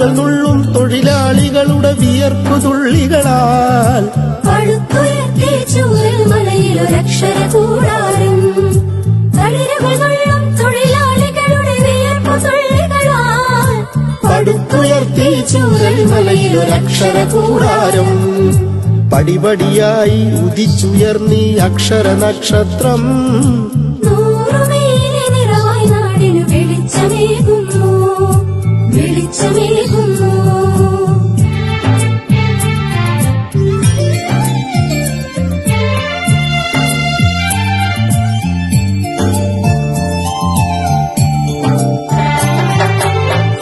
തളിരുകൾ നുള്ളും തൊഴിലാളികളുടെ വിയർപ്പു തുള്ളികളാൽ. പടുത്തുയർത്തി ചൂരൽ മലയിലൊരക്ഷര കൂടാരം. പടിപടിയായി ഉദിച്ചുയർന്നീ അക്ഷര നക്ഷത്രം.